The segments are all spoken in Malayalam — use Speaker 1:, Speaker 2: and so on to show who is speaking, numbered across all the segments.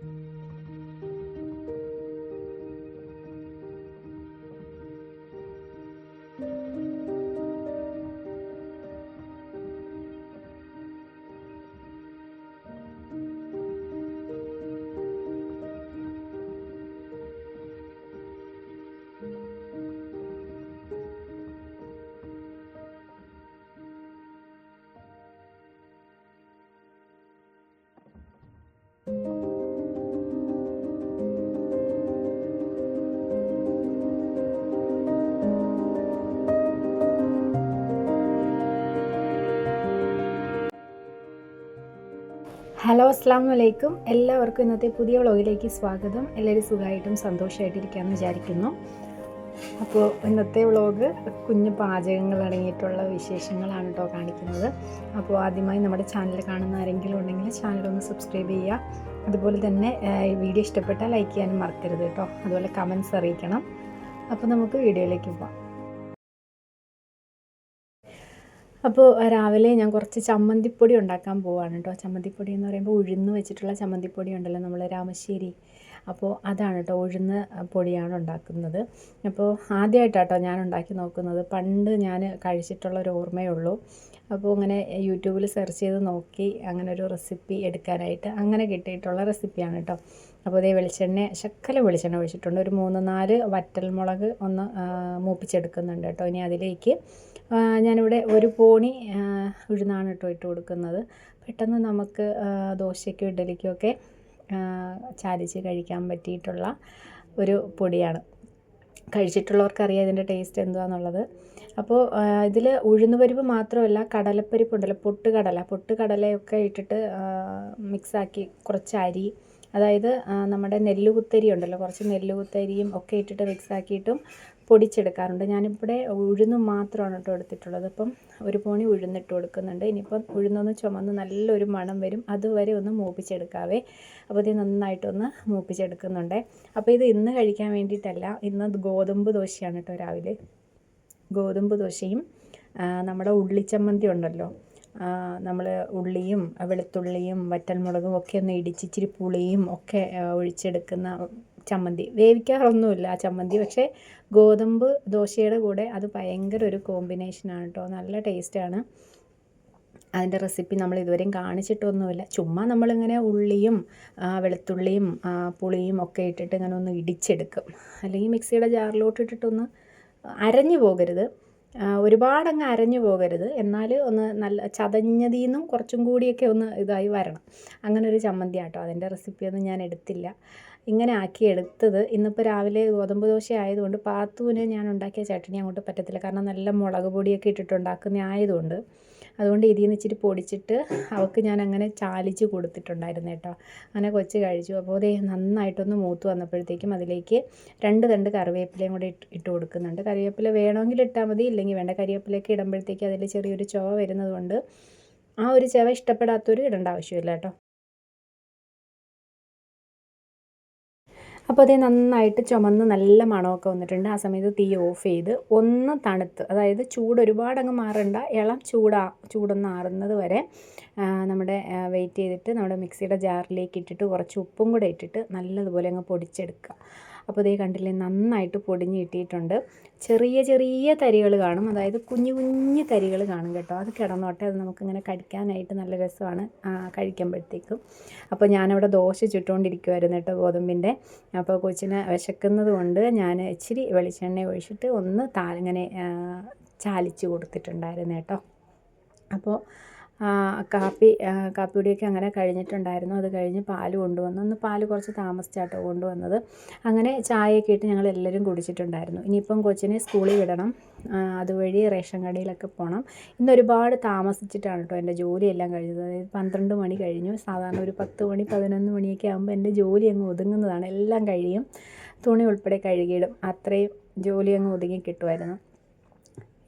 Speaker 1: thank you അസ്സാം വലൈക്കും എല്ലാവർക്കും ഇന്നത്തെ പുതിയ വ്ളോഗിലേക്ക് സ്വാഗതം. എല്ലാവരും സുഖമായിട്ടും സന്തോഷമായിട്ടിരിക്കാമെന്ന് വിചാരിക്കുന്നു. അപ്പോൾ ഇന്നത്തെ വ്ളോഗ് കുഞ്ഞു പാചകങ്ങൾ അടങ്ങിയിട്ടുള്ള വിശേഷങ്ങളാണ് കേട്ടോ കാണിക്കുന്നത്. അപ്പോൾ ആദ്യമായി നമ്മുടെ ചാനൽ കാണുന്ന ആരെങ്കിലും ഉണ്ടെങ്കിൽ ചാനൽ ഒന്ന് സബ്സ്ക്രൈബ് ചെയ്യുക. അതുപോലെ തന്നെ വീഡിയോ ഇഷ്ടപ്പെട്ടാൽ ലൈക്ക് ചെയ്യാനും മറക്കരുത് കേട്ടോ. അതുപോലെ കമൻസ് അറിയിക്കണം. അപ്പോൾ നമുക്ക് വീഡിയോയിലേക്ക് പോകാം അപ്പോൾ രാവിലെ ഞാൻ കുറച്ച് ചമ്മന്തിപ്പൊടി ഉണ്ടാക്കാൻ പോവാണ് കേട്ടോ ചമ്മന്തിപ്പൊടി എന്ന് പറയുമ്പോൾ ഉഴുന്ന് വെച്ചിട്ടുള്ള ചമ്മന്തിപ്പൊടി ഉണ്ടല്ലോ നമ്മൾ രാമശ്ശേരി. അപ്പോൾ അതാണ് കേട്ടോ ഉഴുന്ന് പൊടിയാണ് ഉണ്ടാക്കുന്നത്. അപ്പോൾ ആദ്യമായിട്ടാട്ടോ ഞാൻ ഉണ്ടാക്കി നോക്കുന്നത്. പണ്ട് ഞാൻ കഴിച്ചിട്ടുള്ള ഒരു ഓർമ്മയേ ഉള്ളൂ അപ്പോൾ അങ്ങനെ യൂട്യൂബിൽ സെർച്ച് ചെയ്ത് നോക്കി അങ്ങനെ ഒരു റെസിപ്പി എടുക്കാനായിട്ട് അങ്ങനെ കിട്ടിയിട്ടുള്ള റെസിപ്പിയാണ് കേട്ടോ അപ്പോൾ അതേ വെളിച്ചെണ്ണ ശക്കല വെളിച്ചെണ്ണ ഒഴിച്ചിട്ടുണ്ട്. ഒരു മൂന്ന് നാല് വറ്റൽമുളക് ഒന്ന് മൂപ്പിച്ചെടുക്കുന്നുണ്ട് കേട്ടോ ഇനി അതിലേക്ക് ഞാനിവിടെ ഒരു പോണി ഉഴുന്നാണ് കേട്ടോ ഇട്ട് കൊടുക്കുന്നത്. പെട്ടെന്ന് നമുക്ക് ദോശയ്ക്കും ഇഡ്ഡലിക്കും ഒക്കെ ചാലിച്ച് കഴിക്കാൻ പറ്റിയിട്ടുള്ള ഒരു പൊടിയാണ്. കഴിച്ചിട്ടുള്ളവർക്കറിയാം ഇതിന്റെ ടേസ്റ്റ് എന്താണെന്നുള്ളത് അപ്പോൾ ഇതിൽ ഉഴുന്ന് പരിപ്പ് മാത്രമല്ല കടലപ്പരിപ്പ് ഉണ്ടല്ലോ പൊട്ടുകടല. പൊട്ടുകടലയൊക്കെ ഇട്ടിട്ട് മിക്സാക്കി കുറച്ച് അരി അതായത് നമ്മുടെ നെല്ലുകുത്തരി ഉണ്ടല്ലോ കുറച്ച് നെല്ലുകുത്തരിയും ഒക്കെ ഇട്ടിട്ട് മിക്സാക്കിയിട്ടും പൊടിച്ചെടുക്കാറുണ്ട്. ഞാനിവിടെ ഉഴുന്ന് മാത്രമാണ് കേട്ടോ എടുത്തിട്ടുള്ളത്. അപ്പം ഒരു പോണി ഉഴുന്നിട്ട് കൊടുക്കുന്നുണ്ട്. ഇനിയിപ്പം ഉഴുന്നൊന്ന് ചുമന്ന് നല്ലൊരു മണം വരും. അതുവരെ ഒന്ന് മൂപ്പിച്ചെടുക്കാവേ. അപ്പോൾ ഇത് നന്നായിട്ടൊന്ന് മൂപ്പിച്ചെടുക്കുന്നുണ്ട്. അപ്പോൾ ഇത് ഇന്ന് കഴിക്കാൻ വേണ്ടിയിട്ടല്ല ഇന്ന് ഗോതമ്പ് ദോശയാണ് കേട്ടോ രാവിലെ. ഗോതമ്പ് ദോശയും നമ്മുടെ ഉള്ളിച്ചമ്മന്തി ഉണ്ടല്ലോ. നമ്മൾ ഉള്ളിയും വെളുത്തുള്ളിയും വറ്റൽമുളകും ഒക്കെ ഒന്ന് ഇടിച്ചിച്ചിരി പുളിയും ഒക്കെ ഒഴിച്ചെടുക്കുന്ന ചമ്മന്തി. വേവിക്കാറൊന്നുമില്ല ആ ചമ്മന്തി. പക്ഷേ ഗോതമ്പ് ദോശയുടെ കൂടെ അത് ഭയങ്കര ഒരു കോമ്പിനേഷനാണ് കേട്ടോ നല്ല ടേസ്റ്റാണ് അതിന്റെ റെസിപ്പി നമ്മൾ ഇതുവരെയും കാണിച്ചിട്ടൊന്നുമില്ല. ചുമ്മാ നമ്മളിങ്ങനെ ഉള്ളിയും വെളുത്തുള്ളിയും പുളിയും ഒക്കെ ഇട്ടിട്ട് ഇങ്ങനെ ഒന്ന് ഇടിച്ചെടുക്കും. അല്ലെങ്കിൽ മിക്സിയുടെ ജാറിലോട്ട് ഇട്ടിട്ടൊന്ന് അരഞ്ഞു പോകരുത്. ഒരുപാടങ്ങ് അരഞ്ഞു പോകരുത്. എന്നാൽ ഒന്ന് നല്ല ചതഞ്ഞതിൽ നിന്നും കുറച്ചും കൂടിയൊക്കെ ഒന്ന് ഇതായി വരണം. അങ്ങനെ ഒരു ചമ്മന്തി ആട്ടോ അതിന്റെ റെസിപ്പിയൊന്നും ഞാൻ എടുത്തില്ല. ഇങ്ങനെ ആക്കി എടുത്തത്. ഇന്നിപ്പോൾ രാവിലെ ഗോതമ്പ് ദോശ ആയതുകൊണ്ട് പാത്തുവിന് ഞാൻ ഉണ്ടാക്കിയ ചട്ടണി അങ്ങോട്ട് പറ്റത്തില്ല. കാരണം നല്ല മുളക് പൊടിയൊക്കെ ഇട്ടിട്ട് ഉണ്ടാക്കുന്ന ആയതുകൊണ്ട്. അതുകൊണ്ട് ഇതിൽ നിന്ന് ഇച്ചിരി പൊടിച്ചിട്ട് അവൾക്ക് ഞാൻ അങ്ങനെ ചാലിച്ച് കൊടുത്തിട്ടുണ്ടായിരുന്നു കേട്ടോ. അങ്ങനെ കൊച്ചു കഴിച്ചു. അപ്പോൾ അതേ നന്നായിട്ടൊന്ന് മൂത്ത് വന്നപ്പോഴത്തേക്കും അതിലേക്ക് രണ്ട് തണ്ട് കറിവേപ്പിലയും കൂടി ഇട്ട് കൊടുക്കുന്നുണ്ട്. കറിവേപ്പില വേണമെങ്കിൽ ഇട്ടാൽ മതി. ഇല്ലെങ്കിൽ വേണ്ട. കറിവേപ്പിലയൊക്കെ ഇടുമ്പോഴത്തേക്ക് അതിൽ ചെറിയൊരു ചുവ വരുന്നത് കൊണ്ട് ആ ഒരു ചുവ ഇഷ്ടപ്പെടാത്തൊരു ഇടേണ്ട ആവശ്യമില്ല കേട്ടോ. അപ്പോൾ അതേ നന്നായിട്ട് ചുമന്ന് നല്ല മണമൊക്കെ വന്നിട്ടുണ്ട്. ആ സമയത്ത് തീ ഓഫ് ചെയ്ത് ഒന്ന് തണുത്ത് അതായത് ചൂട് ഒരുപാട് അങ്ങ് മാറണ്ട ഇളം ചൂടാ ചൂടൊന്ന് ആറുന്നത് വരെ നമ്മുടെ വെയിറ്റ് ചെയ്തിട്ട് നമ്മുടെ മിക്സിയുടെ ജാറിലേക്ക് ഇട്ടിട്ട് കുറച്ച് ഉപ്പും കൂടെ ഇട്ടിട്ട് നല്ലതുപോലെ അങ്ങ് പൊടിച്ചെടുക്കുക. അപ്പോൾ ഇതേ കണ്ടില്ലേ നന്നായിട്ട് പൊടിഞ്ഞ് കിട്ടിയിട്ടുണ്ട്. ചെറിയ ചെറിയ തരികൾ കാണും. അതായത് കുഞ്ഞു കുഞ്ഞു തരികൾ കാണും കേട്ടോ. അത് കിടന്നോട്ടെ അത് നമുക്കിങ്ങനെ കടിക്കാനായിട്ട് നല്ല രസമാണ്. കഴിക്കുമ്പോഴത്തേക്കും. അപ്പോൾ ഞാനവിടെ ദോശ ചുട്ടുകൊണ്ടിരിക്കുമായിരുന്നു കേട്ടോ ഗോതമ്പിന്റെ. അപ്പോൾ കൊച്ചിനെ വിശക്കുന്നത് കൊണ്ട് ഞാൻ ഇച്ചിരി വെളിച്ചെണ്ണ ഒഴിച്ചിട്ട് ഒന്ന് താ താലിങ്ങനെ ചാലിച്ച് കൊടുത്തിട്ടുണ്ടായിരുന്നു കേട്ടോ. അപ്പോൾ കാപ്പി കാപ്പിയുടെയൊക്കെ അങ്ങനെ കഴിഞ്ഞിട്ടുണ്ടായിരുന്നു. അത് കഴിഞ്ഞ് പാൽ കൊണ്ടുവന്നു. ഒന്ന് പാൽ കുറച്ച് താമസിച്ചാട്ടോ കൊണ്ടുവന്നത്. അങ്ങനെ ചായയൊക്കെ ഇട്ട് ഞങ്ങൾ എല്ലാവരും കുടിച്ചിട്ടുണ്ടായിരുന്നു. ഇനിയിപ്പം കൊച്ചിനെ സ്കൂളിൽ വിടണം. അതുവഴി റേഷൻ കടയിലൊക്കെ പോകണം ഇന്ന് ഒരുപാട് താമസിച്ചിട്ടാണ് കേട്ടോ എന്റെ ജോലിയെല്ലാം കഴിഞ്ഞത്. അതായത് പന്ത്രണ്ട് മണി കഴിഞ്ഞു. സാധാരണ ഒരു പത്ത് മണി പതിനൊന്ന് മണിയൊക്കെ ആകുമ്പോൾ എന്റെ ജോലി അങ്ങ് ഒതുങ്ങുന്നതാണ്. എല്ലാം കഴിയും. തുണി ഉൾപ്പെടെ കഴുകിയിടും. അത്രയും ജോലി അങ്ങ് ഒതുങ്ങി കിട്ടുമായിരുന്നു.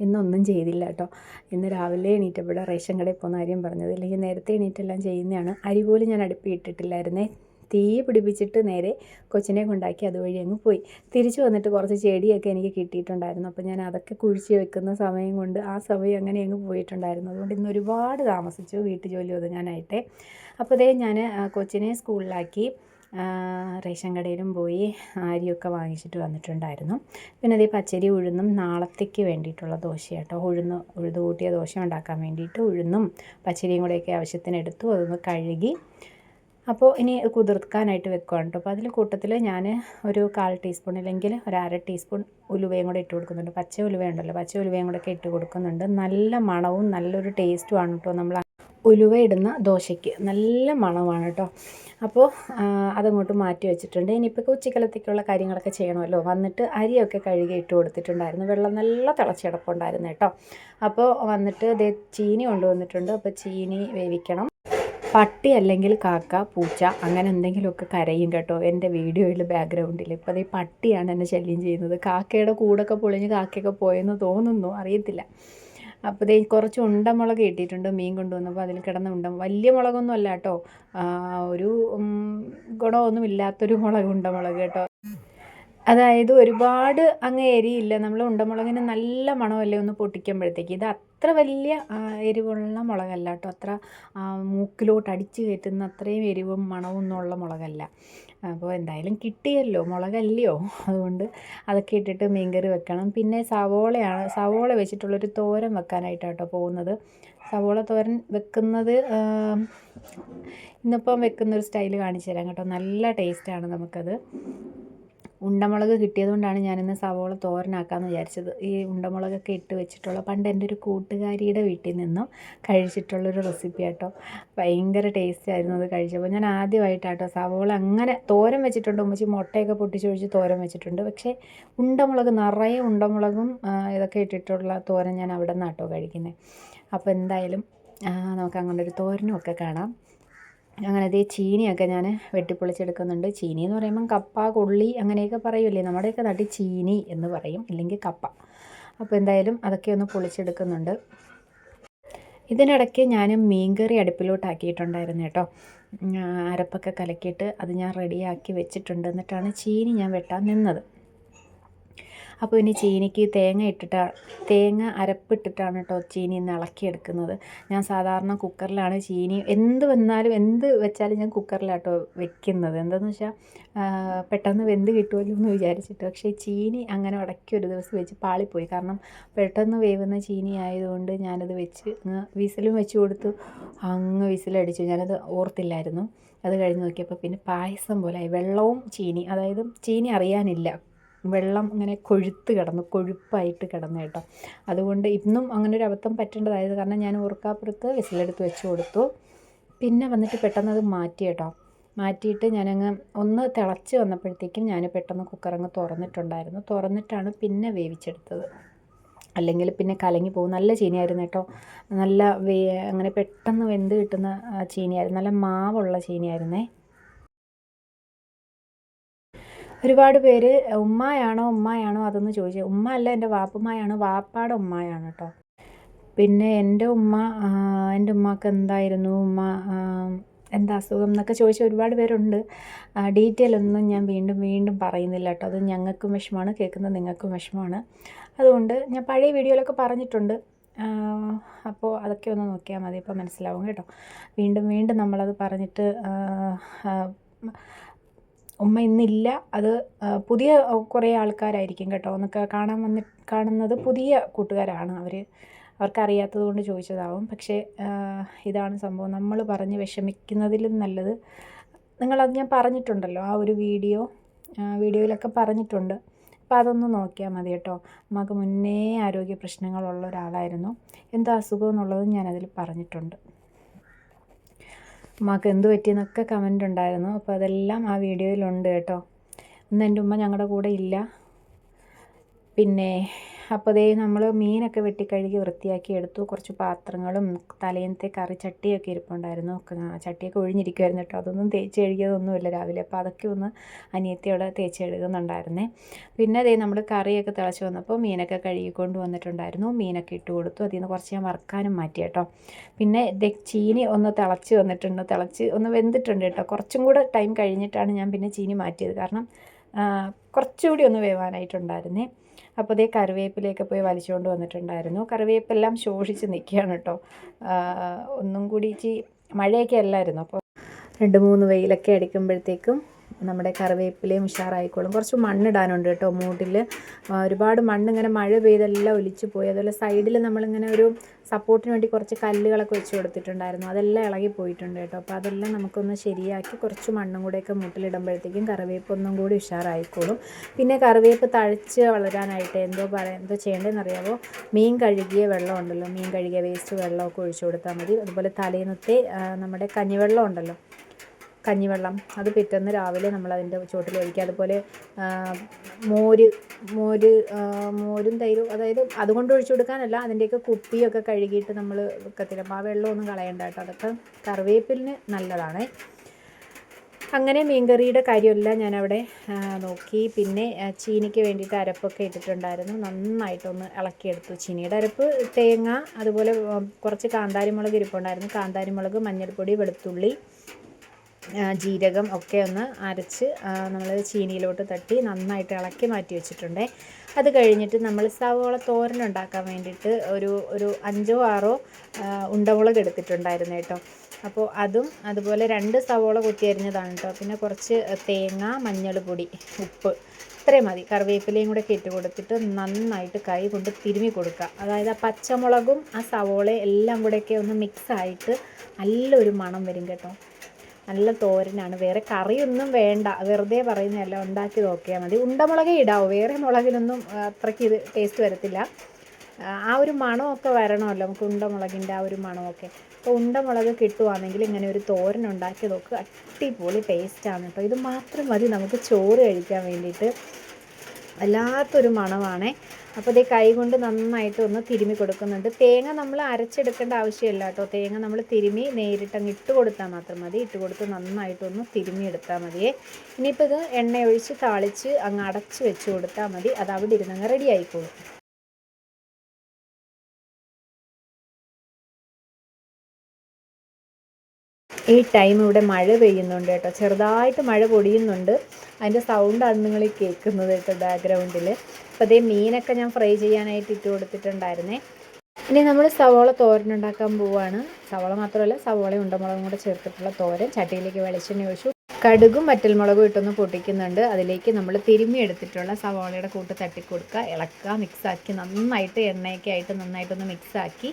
Speaker 1: ഇന്നൊന്നും ചെയ്തില്ല കേട്ടോ ഇന്ന് രാവിലെ എണീറ്റപ്പോൾ റേഷൻ കടയിൽ പോകുന്ന കാര്യം പറഞ്ഞത്. അല്ലെങ്കിൽ നേരത്തെ എണീറ്റെല്ലാം ചെയ്യുന്നതാണ്. അരി പോലും ഞാൻ അടുപ്പി ഇട്ടിട്ടില്ലായിരുന്നേ. തീ പിടിപ്പിച്ചിട്ട് നേരെ കൊച്ചിനെ കൊണ്ടാക്കി അതുവഴി അങ്ങ് പോയി. തിരിച്ചു വന്നിട്ട് കുറച്ച് ചെടിയൊക്കെ എനിക്ക് കിട്ടിയിട്ടുണ്ടായിരുന്നു. അപ്പോൾ ഞാൻ അതൊക്കെ കുഴിച്ച് വെക്കുന്ന സമയം കൊണ്ട് ആ സമയം അങ്ങനെ അങ്ങ് പോയിട്ടുണ്ടായിരുന്നു. അതുകൊണ്ട് ഇന്ന് ഒരുപാട് താമസിച്ചു. വീട്ടു ജോലി ഒതുങ്ങാനായിട്ട് അപ്പോൾ അതേ ഞാൻ കൊച്ചിനെ സ്കൂളിലാക്കി. റേഷൻ കടയിലും പോയി അരിയൊക്കെ വാങ്ങിച്ചിട്ട് വന്നിട്ടുണ്ടായിരുന്നു. പിന്നെ അതേ പച്ചരി ഉഴുന്നും നാളത്തേക്ക് വേണ്ടിയിട്ടുള്ള ദോശ കേട്ടോ ഉഴുന്ന് ഉഴുത് കൂട്ടിയ ദോശ ഉണ്ടാക്കാൻ വേണ്ടിയിട്ട് ഉഴുന്നും പച്ചരിയും കൂടെയൊക്കെ ആവശ്യത്തിന് എടുത്തു അതൊന്ന് കഴുകി. അപ്പോൾ ഇനി കുതിർക്കാനായിട്ട് വെക്കുകയാണ് കേട്ടോ. അപ്പോൾ അതിൽ കൂട്ടത്തിൽ ഞാൻ ഒരു കാൽ ടീസ്പൂൺ അല്ലെങ്കിൽ ഒരു അര ടീസ്പൂൺ ഉലുവയും കൂടെ ഇട്ട് കൊടുക്കുന്നുണ്ട്. പച്ച ഉലുവ ഉണ്ടല്ലോ പച്ച ഉലുവയും കൂടെ ഒക്കെ ഇട്ട് കൊടുക്കുന്നുണ്ട്. നല്ല മണവും നല്ലൊരു ടേസ്റ്റുമാണ് കേട്ടോ. നമ്മൾ ഉലുവ ഇടുന്ന ദോശയ്ക്ക്. നല്ല മണമാണ് കേട്ടോ അപ്പോൾ അതങ്ങോട്ട് മാറ്റി വെച്ചിട്ടുണ്ട്. ഇനിയിപ്പോൾ ഉച്ചക്കലത്തേക്കുള്ള കാര്യങ്ങളൊക്കെ ചെയ്യണമല്ലോ. വന്നിട്ട് അരിയൊക്കെ കഴുകി ഇട്ട് കൊടുത്തിട്ടുണ്ടായിരുന്നു. വെള്ളം നല്ല തിളച്ചിടപ്പുണ്ടായിരുന്നു കേട്ടോ അപ്പോൾ വന്നിട്ട് ഇതേ ചീനി കൊണ്ടുവന്നിട്ടുണ്ട്. അപ്പോൾ ചീനി വേവിക്കണം. പട്ടി അല്ലെങ്കിൽ കാക്ക പൂച്ച അങ്ങനെ എന്തെങ്കിലുമൊക്കെ കരയും കേട്ടോ. എന്റെ വീഡിയോയിൽ ബാക്ക്ഗ്രൗണ്ടിൽ ഇപ്പോൾ അതേ പട്ടിയാണ് എന്നെ ശല്യം ചെയ്യുന്നത്. കാക്കയുടെ കൂടൊക്കെ പൊളിഞ്ഞ് കാക്കയൊക്കെ പോയെന്ന് തോന്നുന്നു. അറിയത്തില്ല. അപ്പോൾ ഇതേ കുറച്ച് ഉണ്ടമുളക് കിട്ടിയിട്ടുണ്ട് മീൻ കൊണ്ടുവന്നപ്പോൾ അതിൽ കിടന്ന ഉണ്ട വലിയ മുളകൊന്നും അല്ല കേട്ടോ. ഒരു ഗുണമൊന്നും ഇല്ലാത്തൊരു മുളക് ഉണ്ടമുളക് കേട്ടോ. അതായത് ഒരുപാട് അങ്ങ് എരിയില്ല. നമ്മൾ ഉണ്ടമുളകിന് നല്ല മണമല്ലേ ഒന്ന് പൊട്ടിക്കുമ്പോഴത്തേക്ക്. ഇത് അത്ര വലിയ എരിവുള്ള മുളകല്ല കേട്ടോ. അത്ര മൂക്കിലോട്ട് അടിച്ചു കയറ്റുന്ന അത്രയും എരിവും മണവും ഒന്നുമുള്ള മുളകല്ല. അപ്പോൾ എന്തായാലും കിട്ടിയല്ലോ മുളകല്ലയോ? അതുകൊണ്ട് അതൊക്കെ ഇട്ടിട്ട് മീൻകറി വെക്കണം. പിന്നെ സവോളയാണ് സവോള വെച്ചിട്ടുള്ളൊരു തോരൻ വെക്കാനായിട്ട് കേട്ടോ പോകുന്നത്. സവോള തോരൻ വെക്കുന്നത് ഇന്നിപ്പം വെക്കുന്നൊരു സ്റ്റൈൽ കാണിച്ചു തരാം കേട്ടോ. നല്ല ടേസ്റ്റാണ് നമുക്കത്. ഉണ്ടമുളക് കിട്ടിയതുകൊണ്ടാണ് ഞാനിന്ന് സവോള തോരനാക്കാമെന്ന് വിചാരിച്ചത്. ഈ ഉണ്ടമുളകൊക്കെ ഇട്ട് വെച്ചിട്ടുള്ള പണ്ട് എന്റെ ഒരു കൂട്ടുകാരിയുടെ വീട്ടിൽ നിന്നും കഴിച്ചിട്ടുള്ളൊരു റെസിപ്പി ആട്ടോ. ഭയങ്കര ടേസ്റ്റ് ആയിരുന്നു അത് കഴിച്ചപ്പോൾ. ഞാൻ ആദ്യമായിട്ടാട്ടോ സവോള അങ്ങനെ തോരൻ വെച്ചിട്ടുണ്ട്. ഉമ്മച്ചി മുട്ടയൊക്കെ പൊട്ടിച്ചൊഴിച്ച് തോരൻ വെച്ചിട്ടുണ്ട്. പക്ഷേ ഉണ്ടമുളക് നിറയെ ഉണ്ടമുളകും ഇതൊക്കെ ഇട്ടിട്ടുള്ള തോരൻ ഞാൻ അവിടെ നിന്നാട്ടോ കഴിക്കുന്നത് അപ്പോൾ എന്തായാലും നമുക്ക് അങ്ങനെ ഒരു തോരനും ഒക്കെ കാണാം. അങ്ങനെ അതേ ചീനിയൊക്കെ ഞാൻ വെട്ടിപ്പൊളിച്ചെടുക്കുന്നുണ്ട്. ചീനി എന്ന് പറയുമ്പം കപ്പ കൊള്ളി അങ്ങനെയൊക്കെ പറയുമല്ലേ നമ്മുടെയൊക്കെ നാട്ടിൽ ചീനി എന്ന് പറയും ഇല്ലെങ്കിൽ കപ്പ. അപ്പോൾ എന്തായാലും അതൊക്കെ ഒന്ന് പൊളിച്ചെടുക്കുന്നുണ്ട്. ഇതിനിടയ്ക്ക് ഞാൻ മീൻകറി അടുപ്പിലോട്ടാക്കിയിട്ടുണ്ടായിരുന്നു കേട്ടോ. അരപ്പൊക്കെ കലക്കിയിട്ട് അത് ഞാൻ റെഡിയാക്കി വെച്ചിട്ടുണ്ട്. എന്നിട്ടാണ് ചീനി ഞാൻ വെട്ടാൻ നിന്നത്. അപ്പോൾ ഇനി ചീനിക്ക് തേങ്ങ ഇട്ടിട്ടാണ് തേങ്ങ അരപ്പിട്ടിട്ടാണ് കേട്ടോ ചീനി ഇന്ന് ഇളക്കിയെടുക്കുന്നത്. ഞാൻ സാധാരണ കുക്കറിലാണ് ചീനി എന്ത് വന്നാലും എന്ത് വെച്ചാലും ഞാൻ കുക്കറിലാട്ടോ വെക്കുന്നത്. എന്താണെന്ന് വെച്ചാൽ പെട്ടെന്ന് വെന്ത് കിട്ടുമല്ലോ എന്ന് വിചാരിച്ചിട്ട്. പക്ഷേ ചീനി അങ്ങനെ ഉടക്കി ഒരു ദിവസം വെച്ച് പാളിപ്പോയി. കാരണം പെട്ടെന്ന് വേവുന്ന ചീനി ആയതുകൊണ്ട് ഞാനത് വെച്ച് വിസിലും വെച്ച് കൊടുത്തു. അങ്ങ് വിസിലടിച്ചു. ഞാനത് ഓർത്തില്ലായിരുന്നു. അത് കഴിഞ്ഞ് നോക്കിയപ്പോൾ പിന്നെ പായസം പോലെ വെള്ളവും ചീനി. അതായത് ചീനി അറിയാനില്ല. വെള്ളം ഇങ്ങനെ കൊഴുത്ത് കിടന്നു കൊഴുപ്പായിട്ട് കിടന്നു കേട്ടോ. അതുകൊണ്ട് ഇന്നും അങ്ങനെ ഒരു അബദ്ധം പറ്റേണ്ടതായത് കാരണം ഞാൻ ഓർക്കാപ്പുറത്ത് വിസിലെടുത്ത് വെച്ച് കൊടുത്തു. പിന്നെ വന്നിട്ട് പെട്ടെന്ന് അത് മാറ്റി കേട്ടോ. മാറ്റിയിട്ട് ഞാനങ്ങ് ഒന്ന് തിളച്ച് വന്നപ്പോഴത്തേക്കും ഞാൻ പെട്ടെന്ന് കുക്കറങ്ങ് തുറന്നിട്ടുണ്ടായിരുന്നു. തുറന്നിട്ടാണ് പിന്നെ വേവിച്ചെടുത്തത്. അല്ലെങ്കിൽ പിന്നെ കലങ്ങി പോകും. നല്ല ചീനിയായിരുന്നു കേട്ടോ. നല്ല വേ അങ്ങനെ പെട്ടെന്ന് വെന്ത് കിട്ടുന്ന ചീനിയായിരുന്നു. നല്ല മാവുള്ള ചീനിയായിരുന്നേ. ഒരുപാട് പേര് ഉമ്മയാണോ ഉമ്മയാണോ അതൊന്ന് ചോദിച്ചു. ഉമ്മ അല്ല എന്റെ വാപ്പുമ്മയാണ്. വാപ്പാടെ ഉമ്മായാണ് കേട്ടോ പിന്നെ എന്റെ ഉമ്മ എന്റെ ഉമ്മക്ക് എന്തായിരുന്നു? ഉമ്മ എന്താ അസുഖം എന്നൊക്കെ ചോദിച്ച ഒരുപാട് പേരുണ്ട്. ഡീറ്റെയിൽ ഒന്നും ഞാൻ വീണ്ടും വീണ്ടും പറയുന്നില്ല കേട്ടോ അത് ഞങ്ങൾക്കും വിഷമമാണ് കേൾക്കുന്നത് നിങ്ങൾക്കും വിഷമമാണ്. അതുകൊണ്ട് ഞാൻ പഴയ വീഡിയോയിലൊക്കെ പറഞ്ഞിട്ടുണ്ട്. അപ്പോൾ അതൊക്കെ ഒന്ന് നോക്കിയാൽ മതി ഇപ്പോൾ മനസ്സിലാവും കേട്ടോ. വീണ്ടും വീണ്ടും നമ്മളത് പറഞ്ഞിട്ട് ഉമ്മ ഇന്നില്ല. അത് പുതിയ കുറേ ആൾക്കാരായിരിക്കും കേട്ടോ. എന്നൊക്കെ കാണാൻ വന്നി കാണുന്നത് പുതിയ കൂട്ടുകാരാണ് അവർ അവർക്കറിയാത്തത് കൊണ്ട് ചോദിച്ചതാവും. പക്ഷേ ഇതാണ് സംഭവം. നമ്മൾ പറഞ്ഞ് വിഷമിക്കുന്നതിലും നല്ലത്. നിങ്ങളത് ഞാൻ പറഞ്ഞിട്ടുണ്ടല്ലോ ആ ഒരു വീഡിയോ വീഡിയോയിലൊക്കെ പറഞ്ഞിട്ടുണ്ട്. അപ്പോൾ അതൊന്ന് നോക്കിയാൽ മതി കേട്ടോ. നമുക്ക് മുന്നേ ആരോഗ്യ പ്രശ്നങ്ങളുള്ള ഒരാളായിരുന്നു. എന്താ അസുഖം എന്നുള്ളതും ഞാനതിൽ പറഞ്ഞിട്ടുണ്ട്. ഉമ്മക്ക് എന്ത് പറ്റിയെന്നൊക്കെ കമന്റ് ഉണ്ടായിരുന്നു. അപ്പോൾ അതെല്ലാം ആ വീഡിയോയിലുണ്ട് കേട്ടോ. ഇന്ന് എന്റെ ഉമ്മ ഞങ്ങളുടെ കൂടെ ഇല്ല. പിന്നെ അപ്പോൾ ദേ നമ്മൾ മീനൊക്കെ വെട്ടിക്കഴുകി വൃത്തിയാക്കി എടുത്തു. കുറച്ച് പാത്രങ്ങളും തലേന്നത്തെ കറി ചട്ടിയൊക്കെ ഇരിപ്പുണ്ടായിരുന്നു. ചട്ടിയൊക്കെ ഒഴിഞ്ഞിരിക്കുമായിരുന്നു കേട്ടോ. അതൊന്നും തേച്ച് കഴുകിയതൊന്നുമില്ല രാവിലെ. അപ്പോൾ അതൊക്കെ ഒന്ന് അനിയത്തിയോടെ തേച്ച് കഴുകുന്നുണ്ടായിരുന്നേ. പിന്നെ അതേ നമ്മൾ കറിയൊക്കെ തിളച്ച് വന്നപ്പോൾ മീനൊക്കെ കഴുകിക്കൊണ്ട് വന്നിട്ടുണ്ടായിരുന്നു. മീനൊക്കെ ഇട്ട് കൊടുത്തു. അതിൽ നിന്ന് കുറച്ച് ഞാൻ വറുക്കാനും മാറ്റി കേട്ടോ. പിന്നെ ചീനി ഒന്ന് തിളച്ച് വന്നിട്ടുണ്ട്. തിളച്ച് ഒന്ന് വെന്തിട്ടുണ്ട് കേട്ടോ. കുറച്ചും കൂടെ ടൈം കഴിഞ്ഞിട്ടാണ് ഞാൻ പിന്നെ ചീനി മാറ്റിയത്. കാരണം കുറച്ചുകൂടി ഒന്ന് വേവാനായിട്ടുണ്ടായിരുന്നേ. അപ്പോൾ അതേ കറിവേപ്പിലേക്ക് പോയി വലിച്ചുകൊണ്ട് വന്നിട്ടുണ്ടായിരുന്നു. കറിവേപ്പെല്ലാം ശോഷിച്ച് നിൽക്കുകയാണ് കേട്ടോ. ഒന്നും കൂടി മഴയൊക്കെ അല്ലായിരുന്നു? അപ്പോൾ രണ്ട് മൂന്ന് വെയിലൊക്കെ അടിക്കുമ്പോഴത്തേക്കും നമ്മുടെ കറിവേപ്പിലയും ഉഷാറായിക്കോളും. കുറച്ച് മണ്ണിടാനുണ്ട് കേട്ടോ മൂട്ടിൽ ഒരുപാട് മണ്ണ് ഇങ്ങനെ മഴ പെയ്തെല്ലാം ഒലിച്ചു പോയി. അതുപോലെ സൈഡിൽ നമ്മളിങ്ങനെ ഒരു സപ്പോർട്ടിന് വേണ്ടി കുറച്ച് കല്ലുകളൊക്കെ വെച്ച് കൊടുത്തിട്ടുണ്ടായിരുന്നു. അതെല്ലാം ഇളകി പോയിട്ടുണ്ട് കേട്ടോ. അപ്പോൾ അതെല്ലാം നമുക്കൊന്ന് ശരിയാക്കി കുറച്ച് മണ്ണും കൂടെയൊക്കെ മൂട്ടിലിടുമ്പോഴത്തേക്കും കറിവേപ്പ് ഒന്നും കൂടി ഉഷാറായിക്കോളും. പിന്നെ കറിവേപ്പ് തഴച്ച് വളരാനായിട്ട് എന്തോ പറയാം എന്തോ ചെയ്യേണ്ടതെന്ന് അറിയാമോ മീൻ കഴുകിയ വെള്ളം ഉണ്ടല്ലോ. മീൻ കഴുകിയ വേസ്റ്റ് വെള്ളമൊക്കെ ഒഴിച്ചു കൊടുത്താൽ മതി. അതുപോലെ തലേന്നത്തെ നമ്മുടെ കഞ്ഞിവെള്ളം ഉണ്ടല്ലോ. കഞ്ഞിവെള്ളം അത് പിറ്റേന്ന് രാവിലെ നമ്മൾ അതിന്റെ ചുവട്ടിൽ ഒഴിക്കുക. അതുപോലെ മോര് മോര് മോരും തൈരും അതായത് അതുകൊണ്ട് ഒഴിച്ചു കൊടുക്കാനല്ല അതിന്റെയൊക്കെ കുപ്പിയൊക്കെ കഴുകിയിട്ട് നമ്മൾ വെക്കത്തില്ല. അപ്പോൾ ആ വെള്ളമൊന്നും കളയണ്ട കേട്ടോ. അതൊക്കെ കറിവേപ്പിലിന് നല്ലതാണ്. അങ്ങനെ മീൻകറിയുടെ കാര്യമെല്ലാം ഞാനവിടെ നോക്കി. പിന്നെ ചീനിക്ക് വേണ്ടിയിട്ട് അരപ്പൊക്കെ ഇട്ടിട്ടുണ്ടായിരുന്നു. നന്നായിട്ടൊന്ന് ഇളക്കിയെടുത്തു. ചീനിയുടെ അരപ്പ് തേങ്ങ അതുപോലെ കുറച്ച് കാന്താരിമുളക് ഇരിപ്പുണ്ടായിരുന്നു. കാന്താരിമുളക് മഞ്ഞൾപ്പൊടി വെളുത്തുള്ളി ജീരകം ഒക്കെ ഒന്ന് അരച്ച് നമ്മൾ ചീനിയിലോട്ട് തട്ടി നന്നായിട്ട് ഇളക്കി മാറ്റി വെച്ചിട്ടുണ്ട്. അത് കഴിഞ്ഞിട്ട് നമ്മൾ സവോള തോരൻ ഉണ്ടാക്കാൻ വേണ്ടിയിട്ട് ഒരു ഒരു അഞ്ചോ ആറോ ഉണ്ടമുളക് എടുത്തിട്ടുണ്ടായിരുന്നു കേട്ടോ. അപ്പോൾ അതും അതുപോലെ രണ്ട് സവോള കുത്തി അരിഞ്ഞതാണ് കേട്ടോ. പിന്നെ കുറച്ച് തേങ്ങ മഞ്ഞൾപ്പൊടി പൊടി ഉപ്പ് ഇത്രയും മതി. കറിവേപ്പിലയും കൂടെ ഇട്ട് കൊടുത്തിട്ട് നന്നായിട്ട് കൈ കൊണ്ട് തിരുമ്മി കൊടുക്കുക. അതായത് ആ പച്ചമുളകും ആ സവോളയും എല്ലാം കൂടെയൊക്കെ ഒന്ന് മിക്സ് ആയിട്ട് നല്ലൊരു മണം വരും കേട്ടോ. നല്ല തോരനാണ്. വേറെ കറിയൊന്നും വേണ്ട. വെറുതെ പറയുന്നതല്ല ഉണ്ടാക്കി നോക്കിയാൽ മതി. ഉണ്ടമുളകേ ഇടാവൂ. വേറെ മുളകിനൊന്നും അത്രയ്ക്ക് ഇത് ടേസ്റ്റ് വരത്തില്ല. ആ ഒരു മണമൊക്കെ വരണമല്ലോ. നമുക്ക് ഉണ്ടമുളകിന്റെ ആ ഒരു മണമൊക്കെ. അപ്പോൾ ഉണ്ടമുളക് കിട്ടുവാണെങ്കിൽ ഇങ്ങനെ ഒരു തോരൻ ഉണ്ടാക്കി നോക്കുക അടിപൊളി ടേസ്റ്റാണ് കേട്ടോ. ഇത് മാത്രം മതി നമുക്ക് ചോറ് കഴിക്കാൻ വേണ്ടിയിട്ട്. വല്ലാത്തൊരു മണമാണേ. അപ്പോൾ ഇതേ കൈ കൊണ്ട് നന്നായിട്ട് ഒന്ന് തിരുമി കൊടുക്കുന്നുണ്ട്. തേങ്ങ നമ്മൾ അരച്ചെടുക്കേണ്ട ആവശ്യമില്ല കേട്ടോ. തേങ്ങ നമ്മൾ തിരുമി നേരിട്ട് അങ്ങ് ഇട്ട് കൊടുത്താൽ മാത്രം മതി. ഇട്ട് കൊടുത്ത് നന്നായിട്ടൊന്ന് തിരുമി എടുത്താൽ മതിയേ. ഇനിയിപ്പോൾ ഇത് എണ്ണ ഒഴിച്ച് താളിച്ച് അങ്ങ് അടച്ച് വെച്ച് കൊടുത്താൽ മതി. അത് അവിടെ ഇരുന്നങ്ങ് റെഡി ആയിക്കോളും. ഈ ടൈം ഇവിടെ മഴ പെയ്യുന്നുണ്ട് കേട്ടോ. ചെറുതായിട്ട് മഴ പൊടിയുന്നുണ്ട്. അതിന്റെ സൗണ്ടാണ് നിങ്ങൾ കേൾക്കുന്നത് കേട്ടോ ബാക്ക്ഗ്രൗണ്ടിൽ അപ്പോൾ അതേ മീനൊക്കെ ഞാൻ ഫ്രൈ ചെയ്യാനായിട്ട് ഇട്ട് കൊടുത്തിട്ടുണ്ടായിരുന്നേ. ഇനി നമ്മൾ സവോള തോരൻ ഉണ്ടാക്കാൻ പോവുകയാണ് സവോള മാത്രമല്ല സവോള ഉണ്ടമുളകും കൂടെ ചേർത്തിട്ടുള്ള തോരൻ. ചട്ടിയിലേക്ക് വെളിച്ചെണ്ണ ഒഴിച്ചു. കടുകും വറ്റൽമുളകും ഇട്ടൊന്ന് പൊട്ടിക്കുന്നുണ്ട്. അതിലേക്ക് നമ്മൾ തിരുമ്മി എടുത്തിട്ടുള്ള സവോളയുടെ കൂട്ട് തട്ടിക്കൊടുക്കുക. ഇളക്കുക മിക്സാക്കി നന്നായിട്ട് എണ്ണയൊക്കെ ആയിട്ട് നന്നായിട്ടൊന്ന് മിക്സാക്കി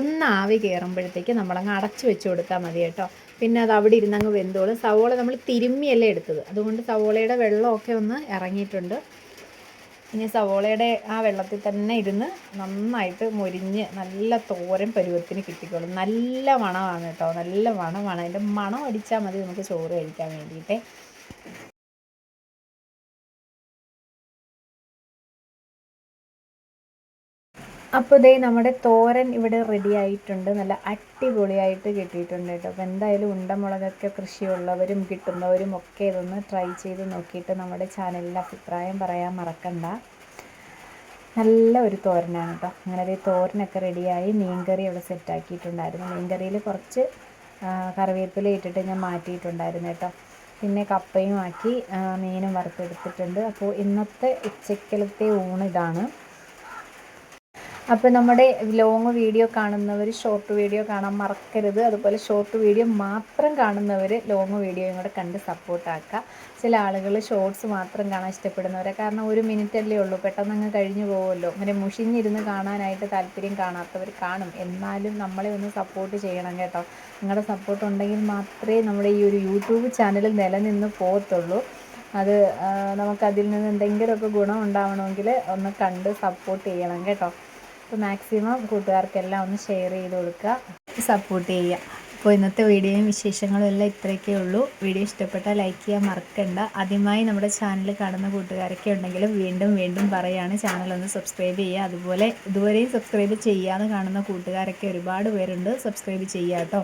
Speaker 1: ഒന്ന് ആവി കയറുമ്പോഴത്തേക്ക് നമ്മളങ്ങ് അടച്ചു വെച്ച് കൊടുത്താൽ മതി കേട്ടോ. പിന്നെ അത് അവിടെ ഇരുന്നങ്ങ് വെന്തോളും. സവോള നമ്മൾ തിരുമ്മിയല്ലേ എടുത്തത്. അതുകൊണ്ട് സവോളയുടെ വെള്ളമൊക്കെ ഒന്ന് ഇറങ്ങിയിട്ടുണ്ട്. ഇനി സവോളയുടെ ആ വെള്ളത്തിൽ തന്നെ ഇരുന്ന് നന്നായിട്ട് മുരിഞ്ഞ് നല്ല തോരൻ പരുവത്തിന് കിട്ടിക്കോളും. നല്ല മണമാണ് കേട്ടോ. നല്ല മണമാണ്. അതിന്റെ മണം അടിച്ചാൽ മതി നമുക്ക് ചോറ് കഴിക്കാൻ വേണ്ടിയിട്ട്. അപ്പോൾ ദേ നമ്മുടെ തോരൻ ഇവിടെ റെഡി ആയിട്ടുണ്ട്. നല്ല അടിപൊളിയായിട്ട് കിട്ടിയിട്ടുണ്ട് കേട്ടോ. അപ്പോൾ എന്തായാലും ഉണ്ടമുളകൊക്കെ കൃഷിയുള്ളവരും കിട്ടുന്നവരും ഒക്കെ ഇതൊന്ന് ട്രൈ ചെയ്ത് നോക്കിയിട്ട് നമ്മുടെ ചാനലിൽ അഭിപ്രായം പറയാൻ മറക്കണ്ട. നല്ല ഒരു തോരനാണ് കേട്ടോ. അങ്ങനെ ഒരു തോരനൊക്കെ റെഡിയായി മീൻകറി അവിടെ സെറ്റാക്കിയിട്ടുണ്ടായിരുന്നു മീൻകറിയിൽ കുറച്ച് കറിവേപ്പില ഇട്ടിട്ട് ഞാൻ മാറ്റിയിട്ടുണ്ടായിരുന്നു കേട്ടോ. പിന്നെ കപ്പയും ആക്കി മീനും വറുത്തെടുത്തിട്ടുണ്ട്. അപ്പോൾ ഇന്നത്തെ ഉച്ചക്കലത്തെ ഊണിതാണ് അപ്പോൾ നമ്മുടെ ലോങ് വീഡിയോ കാണുന്നവർ ഷോർട്ട് വീഡിയോ കാണാൻ മറക്കരുത്. അതുപോലെ ഷോർട്ട് വീഡിയോ മാത്രം കാണുന്നവർ ലോങ് വീഡിയോയും കൂടെ കണ്ട് സപ്പോർട്ടാക്കുക ചില ആളുകൾ ഷോർട്സ് മാത്രം കാണാൻ ഇഷ്ടപ്പെടുന്നവരെ. കാരണം ഒരു മിനിറ്റ് അല്ലേ ഉള്ളൂ. പെട്ടെന്ന് അങ്ങ് കഴിഞ്ഞു പോകുമല്ലോ അങ്ങനെ മുഷിഞ്ഞിരുന്ന് കാണാനായിട്ട് താല്പര്യം കാണാത്തവർ കാണും. എന്നാലും നമ്മളെ ഒന്ന് സപ്പോർട്ട് ചെയ്യണം കേട്ടോ. നിങ്ങളുടെ സപ്പോർട്ട് ഉണ്ടെങ്കിൽ മാത്രമേ നമ്മുടെ ഈ ഒരു യൂട്യൂബ് ചാനൽ നിലനിന്ന് പോകത്തുള്ളൂ അത് നമുക്കതിൽ നിന്ന് എന്തെങ്കിലുമൊക്കെ ഗുണം ഉണ്ടാവണമെങ്കിൽ ഒന്ന് കണ്ട് സപ്പോർട്ട് ചെയ്യണം കേട്ടോ. അപ്പോൾ മാക്സിമം കൂട്ടുകാർക്കെല്ലാം ഒന്ന് ഷെയർ ചെയ്ത് കൊടുക്കുക. സപ്പോർട്ട് ചെയ്യുക. അപ്പോൾ ഇന്നത്തെ വീഡിയോയും വിശേഷങ്ങളും എല്ലാം ഇത്രയൊക്കെ ഉള്ളൂ. വീഡിയോ ഇഷ്ടപ്പെട്ടാൽ ലൈക്ക് ചെയ്യാൻ മറക്കണ്ട. ആദ്യമായി നമ്മുടെ ചാനൽ കാണുന്ന കൂട്ടുകാരൊക്കെ ഉണ്ടെങ്കിലും വീണ്ടും വീണ്ടും പറയുകയാണ് ചാനൽ ഒന്ന് സബ്സ്ക്രൈബ് ചെയ്യുക. അതുപോലെ ഇതുവരെയും സബ്സ്ക്രൈബ് ചെയ്യാതെ കാണുന്ന കൂട്ടുകാരൊക്കെ ഒരുപാട് പേരുണ്ട്. സബ്സ്ക്രൈബ് ചെയ്യുക കേട്ടോ.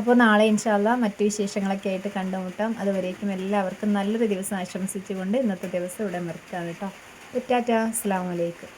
Speaker 1: അപ്പോൾ നാളെ ഇൻഷാല്ല മറ്റു വിശേഷങ്ങളൊക്കെ ആയിട്ട് കണ്ടുമുട്ടാം. അതുവരേക്കും എല്ലാവർക്കും നല്ലൊരു ദിവസം ആശംസിച്ചുകൊണ്ട് ഇന്നത്തെ ദിവസം ഇവിടെ നിർത്താം കേട്ടോ. ടാറ്റ. അസ്സാം വലൈക്കും